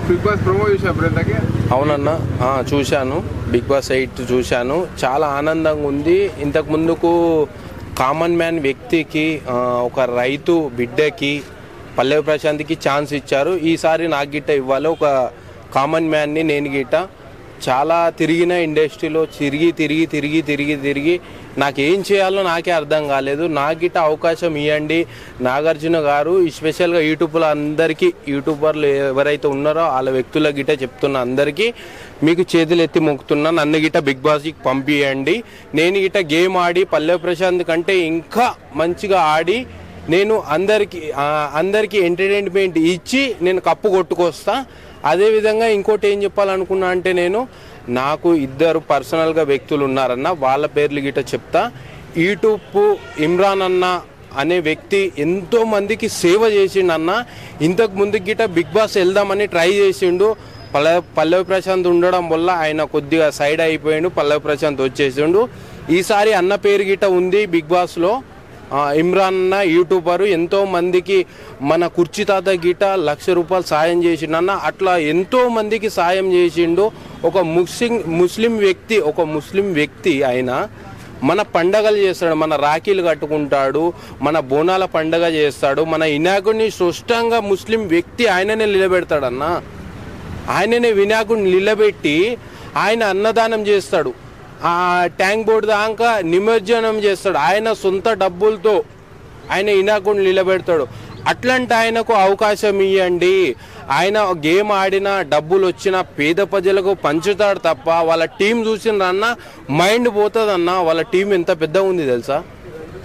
Big boss promo అవునన్నా. చూశాను. Big boss eight చూశాను. చాలా ఆనందంగా ఉంది. ఇంతకు ముందుకు కామన్ మ్యాన్ వ్యక్తికి ఒక రైతు బిడ్డకి పల్లవి ప్రశాంత్కి ఛాన్స్ ఇచ్చారు. ఈసారి నాకు గిట్ట ఇవ్వాలి. ఒక కామన్ మ్యాన్ని నేను గిట్ట చాలా తిరిగిన ఇండస్ట్రీలో తిరిగి తిరిగి తిరిగి తిరిగి తిరిగి నాకు ఏం చేయాలో నాకే అర్థం కాలేదు. నాకిట గిట్ట అవకాశం ఇవ్వండి నాగార్జున గారు స్పెషల్గా యూట్యూబ్లో అందరికీ యూట్యూబర్లు ఎవరైతే ఉన్నారో వాళ్ళ వ్యక్తుల గిట్ట చెప్తున్న అందరికీ మీకు చేతులు ఎత్తి మొక్కుతున్నా. నన్ను గిట్ట బిగ్ బాస్కి పంపియండి. నేను గిట్ట గేమ్ ఆడి పల్లె ప్రశాంత్ కంటే ఇంకా మంచిగా ఆడి నేను అందరికీ అందరికీ ఎంటర్టైన్మెంట్ ఇచ్చి నేను కప్పు కొట్టుకొస్తా. అదేవిధంగా ఇంకోటి ఏం చెప్పాలనుకున్నా అంటే నేను నాకు ఇద్దరు పర్సనల్గా వ్యక్తులు ఉన్నారన్న వాళ్ళ పేర్లు గిట చెప్తా. యూట్యూబ్ ఇమ్రాన్ అన్న అనే వ్యక్తి ఎంతో మందికి సేవ చేసిండన్న ఇంతకు ముందు గిట బిగ్ బాస్ వెళ్దామని ట్రై చేసిండు. పల్ల పల్లవి ప్రశాంత్ ఉండడం వల్ల ఆయన కొద్దిగా సైడ్ అయిపోయిండు పల్లవి ప్రశాంత్ వచ్చేసిండు. ఈసారి అన్న పేరు గిట ఉంది బిగ్ బాస్లో. ఇమ్రాన్ అన్న యూట్యూబరు ఎంతో మందికి మన కుర్చీ తాత గిట లక్ష రూపాయలు సాయం చేసిండన్న అట్లా ఎంతో మందికి సాయం చేసిండు ఒక ముస్లిం ముస్లిం వ్యక్తి ఒక ముస్లిం వ్యక్తి ఆయన. మన పండగలు చేస్తాడు మన రాఖీలు కట్టుకుంటాడు మన బోనాల పండగ చేస్తాడు మన వినాయకుడిని స్పష్టంగా ముస్లిం వ్యక్తి ఆయననే నిలబెడతాడన్న. ఆయననే వినాయకుడిని నిలబెట్టి ఆయన అన్నదానం చేస్తాడు. ఆ ట్యాంక్ బోర్డు దాకా నిమజ్జనం చేస్తాడు. ఆయన సొంత డబ్బులతో ఆయన ఇనాకుండా నిలబెడతాడు. అట్లాంటి ఆయనకు అవకాశం ఇవ్వండి ఆయన గేమ్ ఆడిన డబ్బులు వచ్చిన పేద ప్రజలకు పంచుతాడు తప్ప వాళ్ళ టీం చూసినరన్న మైండ్ పోతుందన్న వాళ్ళ టీం ఎంత పెద్దగా ఉంది తెలుసా?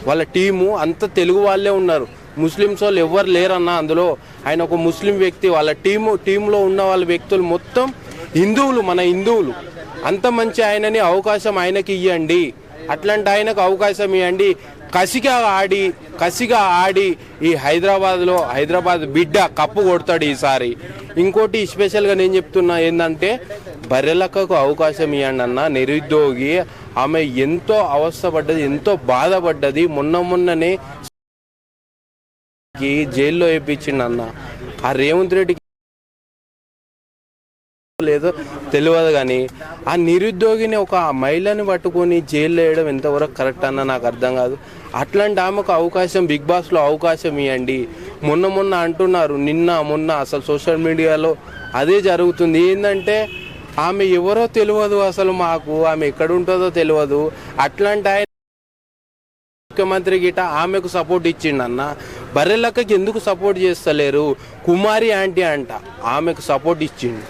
వాళ్ళ టీము అంత తెలుగు వాళ్ళే ఉన్నారు. ముస్లిమ్స్ వాళ్ళు ఎవరు లేరన్న అందులో. ఆయన ఒక ముస్లిం వ్యక్తి వాళ్ళ టీము టీంలో ఉన్న వాళ్ళ వ్యక్తులు మొత్తం హిందువులు మన హిందువులు. అంత మంచి ఆయనని అవకాశం ఆయనకి ఇవ్వండి అట్లాంటి ఆయనకు అవకాశం ఇవ్వండి కసిగా ఆడి కసిగా ఆడి ఈ హైదరాబాద్లో హైదరాబాద్ బిడ్డ కప్పు కొడతాడు ఈసారి. ఇంకోటి స్పెషల్గా నేను చెప్తున్నా ఏంటంటే బర్రెలక్కకు అవకాశం ఇవ్వండి అన్న నిరుద్యోగి. ఆమె ఎంతో అవస్థపడ్డది ఎంతో బాధపడ్డది. మొన్న మొన్ననే జైల్లో వేయించిండు అన్న ఆ రేవంత్ రెడ్డికి లేదో తెలియదు కానీ ఆ నిరుద్యోగిని ఒక మహిళని పట్టుకొని జైల్లో వేయడం ఎంతవరకు కరెక్ట్ అన్న నాకు అర్థం కాదు. అట్లాంటి ఆమెకు అవకాశం బిగ్ బాస్లో అవకాశం ఇవ్వండి మొన్న మొన్న అంటున్నారు నిన్న మొన్న అసలు సోషల్ మీడియాలో అదే జరుగుతుంది. ఏంటంటే ఆమె ఎవరో తెలియదు అసలు మాకు ఆమె ఎక్కడ ఉంటుందో తెలియదు అట్లాంటి ఆయన ముఖ్యమంత్రి గిట ఆమెకు సపోర్ట్ ఇచ్చిండు అన్న బర్రెలక్కకి ఎందుకు సపోర్ట్ చేస్తలేరు? కుమారి ఆంటీ అంట ఆమెకు సపోర్ట్ ఇచ్చిండు.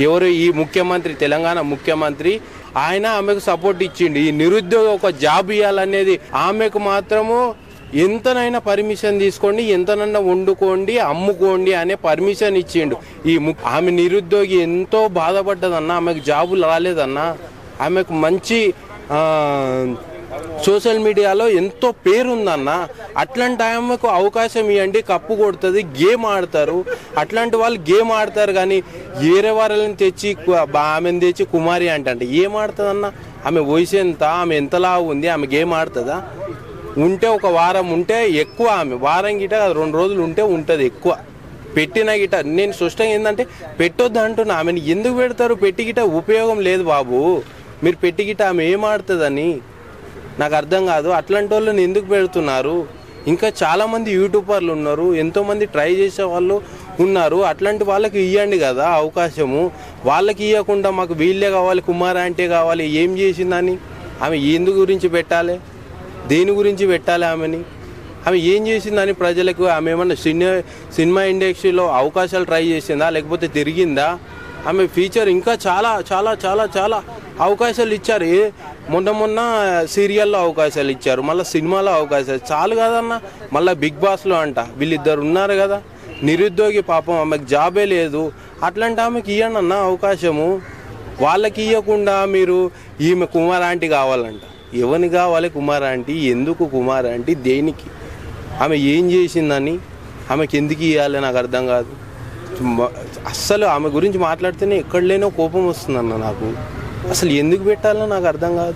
ఎవరు ఈ ముఖ్యమంత్రి తెలంగాణ ముఖ్యమంత్రి ఆయన ఆమెకు సపోర్ట్ ఇచ్చిండు. ఈ నిరుద్యోగ ఒక జాబ్ ఇవ్వాలనేది ఆమెకు మాత్రము ఎంతనైనా పర్మిషన్ తీసుకోండి ఎంతనైనా వండుకోండి అమ్ముకోండి అనే పర్మిషన్ ఇచ్చిండు. ఈ ము- ఆమె నిరుద్యోగి ఎంతో బాధపడ్డదన్న ఆమెకు జాబులు రాలేదన్న ఆమెకు మంచి సోషల్ మీడియాలో ఎంతో పేరుందన్న అట్లాంటి ఆమెకు అవకాశం ఇవ్వండి కప్పు కొడుతుంది గేమ్ ఆడతారు. అట్లాంటి వాళ్ళు గేమ్ ఆడతారు కానీ వేరే వాళ్ళని తెచ్చి ఆమెను తెచ్చి కుమారి అంటే ఏం ఆడుతుందన్న? ఆమె వయసు ఎంత? ఆమె ఎంతలా ఉంది? ఆమె గేమ్ ఆడుతుందా? ఉంటే ఒక వారం ఉంటే ఎక్కువ ఆమె. వారం గిట రెండు రోజులు ఉంటే ఉంటుంది ఎక్కువ. పెట్టిన గిట నేను స్పష్టంగా ఏంటంటే పెట్టొద్దు అంటున్నా. ఆమెను ఎందుకు పెడతారు? పెట్టి గిట ఉపయోగం లేదు బాబు. మీరు పెట్టి గిట ఆమె ఏం ఆడుతుందని? నాకు అర్థం కాదు. అట్లాంటి వాళ్ళని ఎందుకు పెడుతున్నారు? ఇంకా చాలామంది యూట్యూబర్లు ఉన్నారు. ఎంతోమంది ట్రై చేసే వాళ్ళు ఉన్నారు. అట్లాంటి వాళ్ళకి ఇవ్వండి కదా అవకాశము. వాళ్ళకి ఇవ్వకుండా మాకు వీళ్ళే కావాలి కుమార్ అంటే కావాలి. ఏం చేసిందని? ఆమె ఎందు గురించి పెట్టాలి? దేని గురించి పెట్టాలి ఆమెని? ఆమె ఏం చేసిందని ప్రజలకు ఆమె ఏమన్నా సినిమా సినిమా ఇండస్ట్రీలో అవకాశాలు ట్రై చేసిందా? లేకపోతే తిరిగిందా? ఆమె ఫీచర్ ఇంకా చాలా చాలా చాలా చాలా అవకాశాలు ఇచ్చారు. మొన్న మొన్న సీరియల్లో అవకాశాలు ఇచ్చారు. మళ్ళీ సినిమాలో అవకాశాలు. చాలు కదన్న మళ్ళీ బిగ్ బాస్లో అంట. వీళ్ళిద్దరు ఉన్నారు కదా. నిరుద్యోగి పాపం ఆమెకు జాబే లేదు. అట్లాంటి ఆమెకి ఇవ్వండి అన్న అవకాశము? వాళ్ళకి ఇవ్వకుండా మీరు ఈమె కుమార్ కావాలంట. ఎవరిని కావాలి కుమారాంటి ఎందుకు కుమార్ దేనికి? ఆమె ఏం చేసిందని? ఆమెకి ఎందుకు ఇవ్వాలి నాకు అర్థం కాదు. అస్సలు ఆమె గురించి మాట్లాడితేనే ఎక్కడ లేనో కోపం వస్తుందన్న నాకు. అసలు ఎందుకు పెట్టాలో నాకు అర్థం కాదు.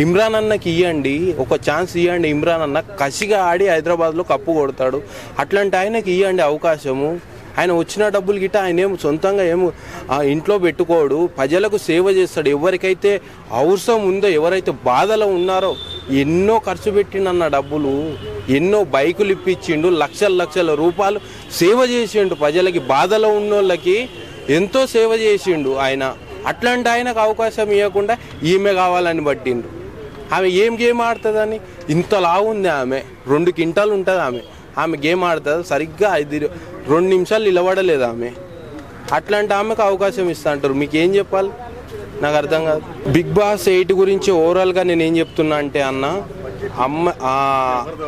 ఇమ్రాన్ అన్నకి ఇవ్వండి ఒక ఛాన్స్ ఇవ్వండి ఇమ్రాన్ అన్న. కసిగా ఆడి హైదరాబాద్లో కప్పు కొడతాడు. అట్లాంటి ఆయనకి ఇవ్వండి అవకాశము. ఆయన వచ్చిన డబ్బులు గిట్ట ఆయన ఏం సొంతంగా ఏమో ఆ ఇంట్లో పెట్టుకోడు. ప్రజలకు సేవ చేస్తాడు. ఎవరికైతే అవసరం ఉందో ఎవరైతే బాధలో ఉన్నారో ఎన్నో ఖర్చు పెట్టిండన్న డబ్బులు ఎన్నో బైకులు ఇప్పించిండు లక్షల లక్షల రూపాయలు సేవ చేసిండు ప్రజలకి. బాధలో ఉన్నోళ్ళకి ఎంతో సేవ చేసిండు ఆయన. అట్లాంటి ఆయనకు అవకాశం ఇవ్వకుండా ఈమె కావాలని పట్టిండ్రు. ఆమె ఏం గేమ్ ఆడుతుందని? ఇంతలా ఉంది ఆమె. రెండు కింటాలు ఉంటుంది ఆమె. ఆమె గేమ్ ఆడుతుంది సరిగ్గా ఐదు రెండు నిమిషాలు నిలబడలేదు ఆమె. అట్లాంటి ఆమెకు అవకాశం ఇస్తా అంటారు మీకు ఏం చెప్పాలి? నాకు అర్థం కాదు. బిగ్ బాస్ ఎయిట్ గురించి ఓవరాల్గా నేను ఏం చెప్తున్నా అంటే అన్న అమ్మ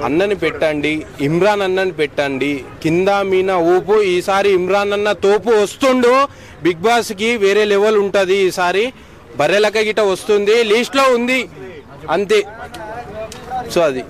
అన్నని పెట్టండి ఇమ్రాన్ అన్నని పెట్టండి. కింద మీన ఊపు ఈసారి ఇమ్రాన్ అన్న తోపు వస్తుండు. బిగ్ బాస్కి వేరే లెవెల్ ఉంటుంది ఈసారి. బర్రెలక గిట వస్తుంది లీస్ట్లో ఉంది. అంతే. సో అది.